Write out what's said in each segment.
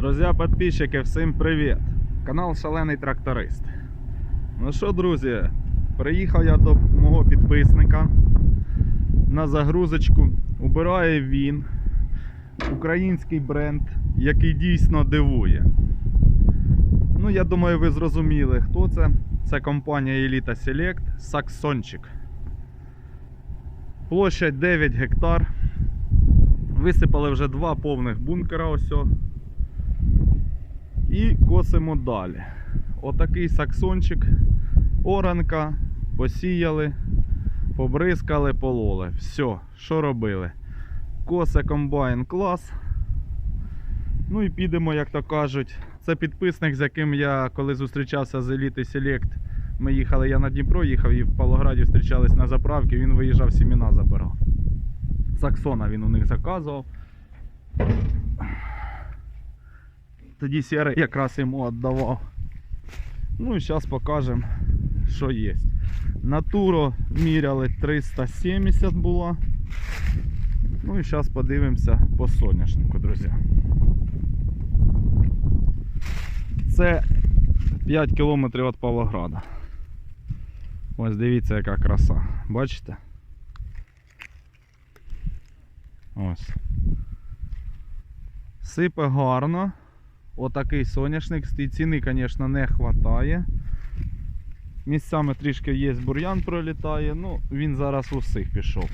Друзі, підписчики, всім привіт! Канал Шалений Тракторист. Ну що, друзі, приїхав я до мого підписника на загрузочку. Убирає він український бренд, який дійсно дивує. Ну, я думаю, ви зрозуміли, хто це. Це компанія Elita Select Саксончик. Площадь 9 гектар. Висипали вже два повних бункера ось. І косимо далі. Отакий саксончик. Оранка, посіяли, побризкали, пололи. Все, що робили? Косе комбайн клас. Ну і підемо, як то кажуть. Це підписник, з яким я коли зустрічався з Elite Select. Ми їхали, я на Дніпро їхав і в Павлограді зустрічались на заправці, він виїжджав сіміна забирав. Саксона він у них заказував. Тоді Сєрий якраз йому віддавав. Ну і зараз покажемо, що є. Натуро міряли 370 була. Ну і зараз подивимося по соняшнику, друзі. Це 5 кілометрів від Павлограда. Ось дивіться, яка краса. Бачите? Ось. Сипе гарно. Отакий соняшник. З ціни, звісно, не вистачає. Місцями трішки є бур'ян пролітає, ну він зараз усіх пішов.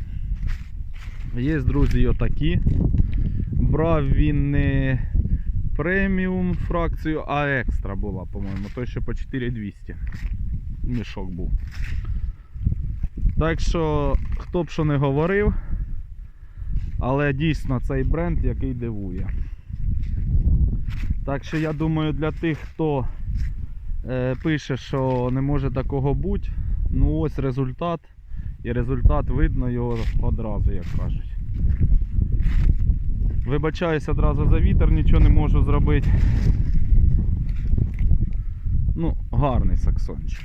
Є, друзі, отакі. Брав він не преміум фракцію, а екстра була, по-моєму. Той ще по 4200 мішок був. Так що, хто б що не говорив, але дійсно цей бренд, який дивує. Так що я думаю, для тих, хто е, пише, що не може такого бути, ну ось результат. І результат видно його одразу, як кажуть. Вибачаюсь одразу за вітер, нічого не можу зробити. Ну, гарний саксончик.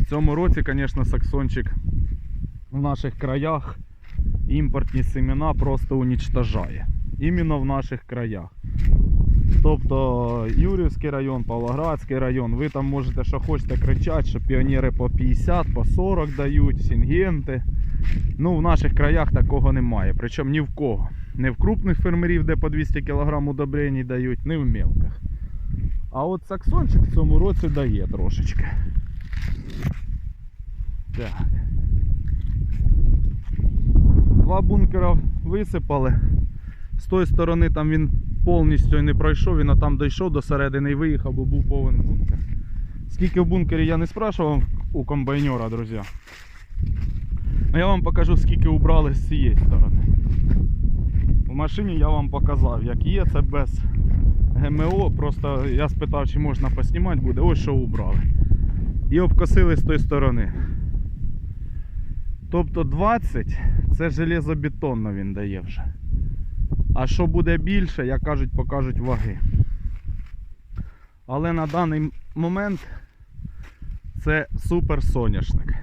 В цьому році, звісно, саксончик в наших краях імпортні семена просто унічтожає. Іменно в наших краях. Тобто Юрівський район, Павлоградський район, ви там можете що хочете кричати, що піонери по 50, по 40 дають, сінгенти. Ну, в наших краях такого немає. Причому ні в кого. Не в крупних фермерів, де по 200 кг удобрень дають, не в мелких. А от саксончик в цьому році дає трошечки. Так. Два бункера висипали. З тої сторони там він повністю не пройшов, він там дійшов до середини і виїхав, бо був повен бункер. Скільки в бункері я не спрашував у комбайнера, друзі. Ну я вам покажу, скільки убрали з цієї сторони. В машині я вам показав, як є, це без ГМО. Просто я спитав, чи можна поснімати буде. Ось що убрали. І обкосили з тої сторони. Тобто 20 це железобетонно він дає вже. А що буде більше, як кажуть, покажуть ваги. Але на даний момент це супер соняшник.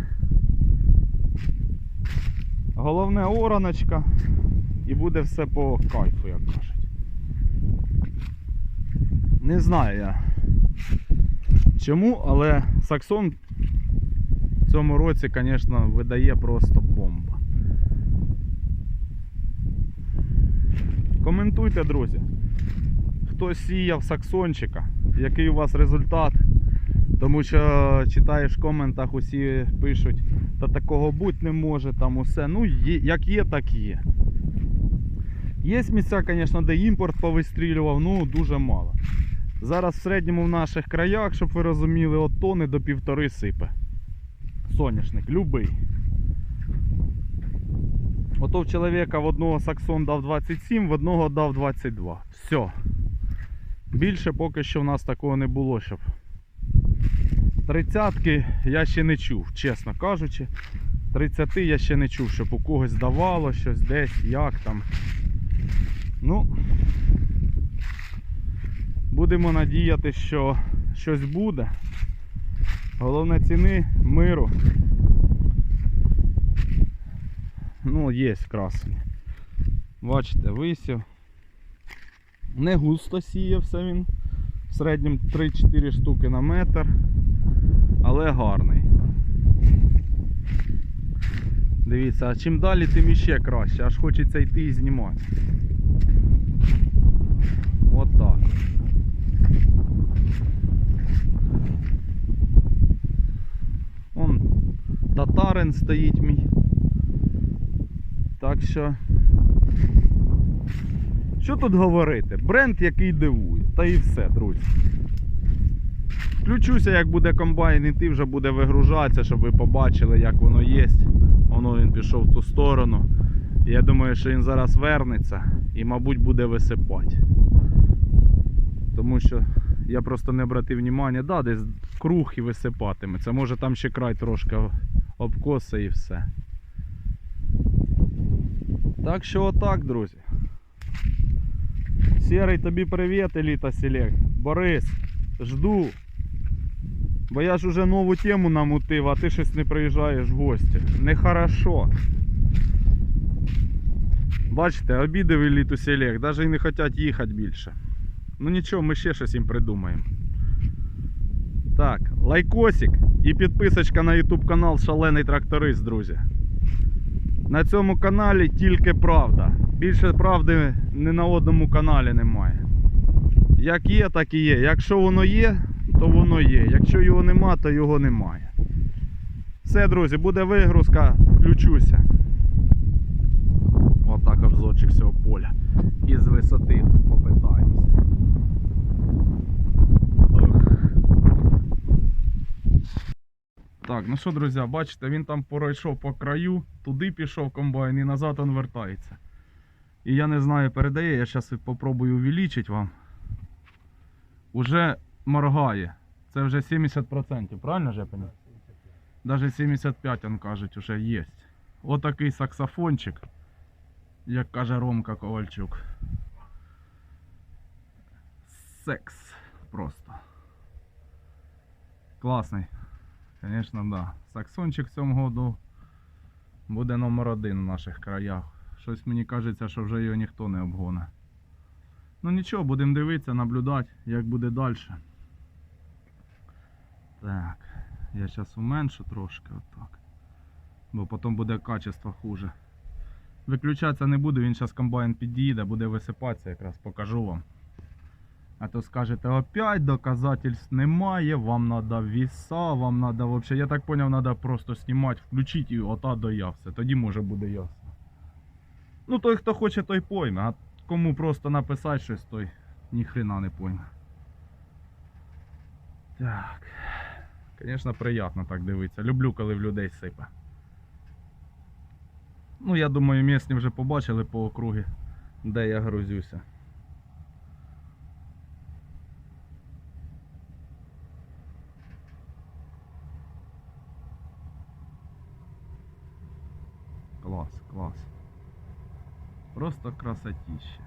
Головне ораночка і буде все по кайфу, як кажуть. Не знаю я чому, але Саксон в цьому році, звісно, видає просто бомба. Коментуйте, друзі. Хто сіяв саксончика, який у вас результат. Тому що читаєш в коментах, усі пишуть, та такого бути не може, там усе. Ну, як є, так є. Є місця, звісно, де імпорт повистрілював, ну дуже мало. Зараз в середньому в наших краях, щоб ви розуміли, от тони до півтори сипе. Соняшник, любий. Ото в чоловіка в одного саксон дав 27, в одного дав 22. Все. Більше поки що в нас такого не було, щоб. Тридцятки я ще не чув, чесно кажучи. 30 я ще не чув, щоб у когось давало щось десь, як там. Ну, будемо надіяти, що щось буде. Головне ціни миру. Ну, є красені. Бачите, висів. Не густо сіявся він. В середньому 3-4 штуки на метр. Але гарний. Дивіться, а чим далі, тим іще краще. Аж хочеться йти і знімати. От так. Вон татарин стоїть мій. Так що. Що тут говорити? Бренд, який дивує. Та і все, друзі. Включуся, як буде комбайн іти, вже буде вигружатися, щоб ви побачили, як воно є. Воно він пішов в ту сторону. Я думаю, що він зараз вернеться і, мабуть, буде висипати. Тому що я просто не обратив внимання, да, десь круг і висипатиметься. Може там ще край трошки обкоса і все. Так що отак, друзі. Серий, тобі привіт, Еліта Селект. Борис, жду. Бо я ж уже нову тему намутив, а ти щось не приїжджаєш в гості. Нехорошо. Бачите, обідав Еліту Селект, навіть і не хочуть їхати більше. Ну нічого, ми ще щось їм придумаємо. Так, лайкосик і підписочка на YouTube канал Шалений Тракторист, друзі. На цьому каналі тільки правда. Більше правди ні на одному каналі немає. Як є, так і є. Якщо воно є, то воно є. Якщо його нема, то його немає. Все, друзі, буде вигрузка, включуся. Отак обзорчик всього поля. І з висоти попитаємося. Так, ну що, друзі, бачите, він там пройшов по краю, туди пішов комбайн і назад він вертається. І я не знаю, передає, я зараз попробую увеличити вам. Уже моргає. Це вже 70%, правильно ж я поняв? Даже 75, он кажуть, уже є. Отакий саксофончик, як каже Ромка Ковальчук. Секс просто. Класний. Звісно, да. Саксончик в цьому году буде номер один в наших краях. Щось мені кажеться, що вже його ніхто не обгоне. Ну нічого, будемо дивитися, наблюдати, як буде далі. Так, я зараз уменшу трошки отак. Бо потім буде качество хуже. Виключатися не буду, він зараз комбайн під'їде, буде висипатися, якраз покажу вам. А то скажете, опять доказательств немає, вам надо віса, вам надо вообще. Я так поняв, надо просто знімати, включити і ота до я все. Тоді може буде ясно. Ну той, хто хоче, той пойме, а кому просто написати щось, той ніхрена не пойме. Так. Звісно, приємно так дивитися. Люблю, коли в людей сипе. Ну, я думаю, місні вже побачили по округі, де я грузюся. Клас, клас. Просто красотища.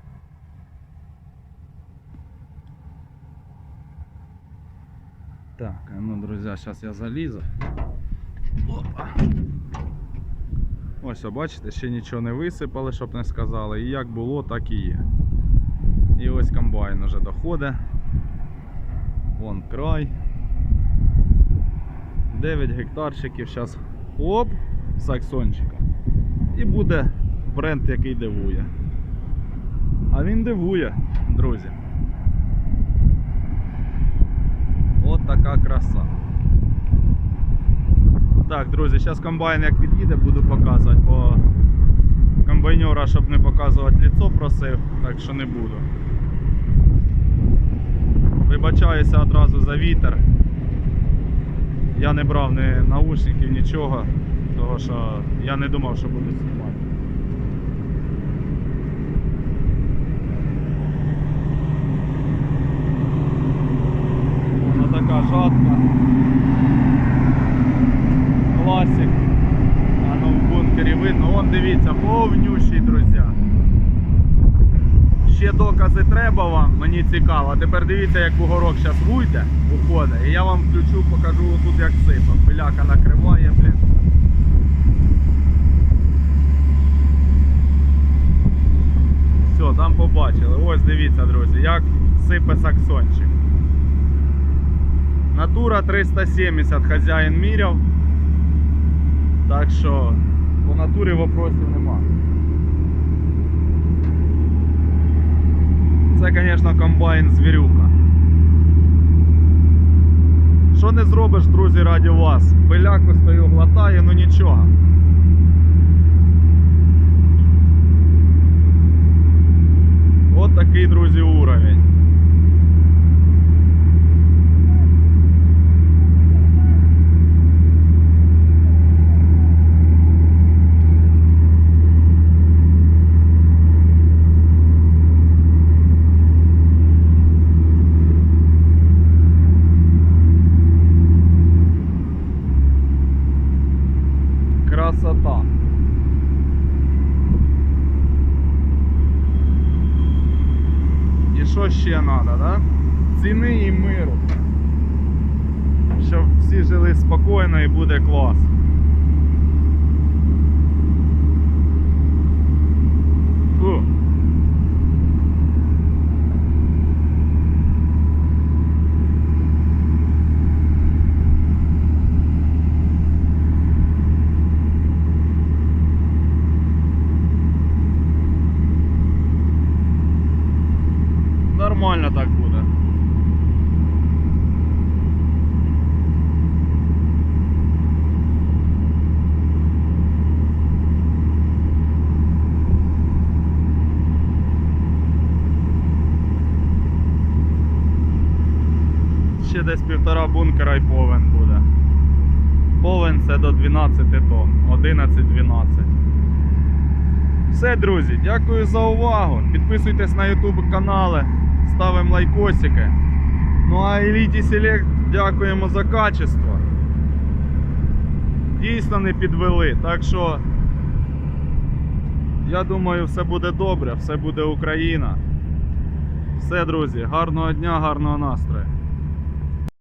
Так, а ну, друзья, сейчас я залізу. Опа. Ось, бачите, ще нічого не висипали, щоб не сказали. І як було, так і є. І ось комбайн уже доходить. Вон край. 9 гектарчиків. Зараз оп, саксончика. І буде бренд, який дивує. А він дивує, друзі. От така краса. Так, друзі, зараз комбайн як під'їде, буду показувати, бо комбайнера, щоб не показувати лицо, просив, так що не буду. Вибачаюся одразу за вітер. Я не брав ні наушників, нічого, тому що я не думав, що буду знімати. Вона така жатка. Класик. А ну в бункері видно. Вон дивіться, повнющий, друзі. Ще докази треба вам, мені цікаво. Тепер дивіться, як бугорок зараз вуйде, уходить. І я вам включу, покажу тут як сипа. Пиляка накриває, блін. Все, там побачили. Ось дивіться, друзі, як сипе саксончик. Натура 370 хазяїн міряв. Так що по натурі вопросів нема. Це, звісно, комбайн звірюка. Що не зробиш, друзі, раді вас? Пиляку стою глотає, ну нічого. От такий, друзі, уровень. Красота. І треба, да? Ціни і миру. Щоб всі жили спокійно і буде клас. Фу. Нормально так буде. Ще десь півтора бункера і повен буде. Повен це до 12 тонн. 11-12. Все, друзі, дякую за увагу. Підписуйтесь на YouTube канали, ставимо лайкосики. Ну а Elite Select дякуємо за качество. Дійсно не підвели. Так що я думаю, все буде добре, все буде Україна. Все, друзі, гарного дня, гарного настрою.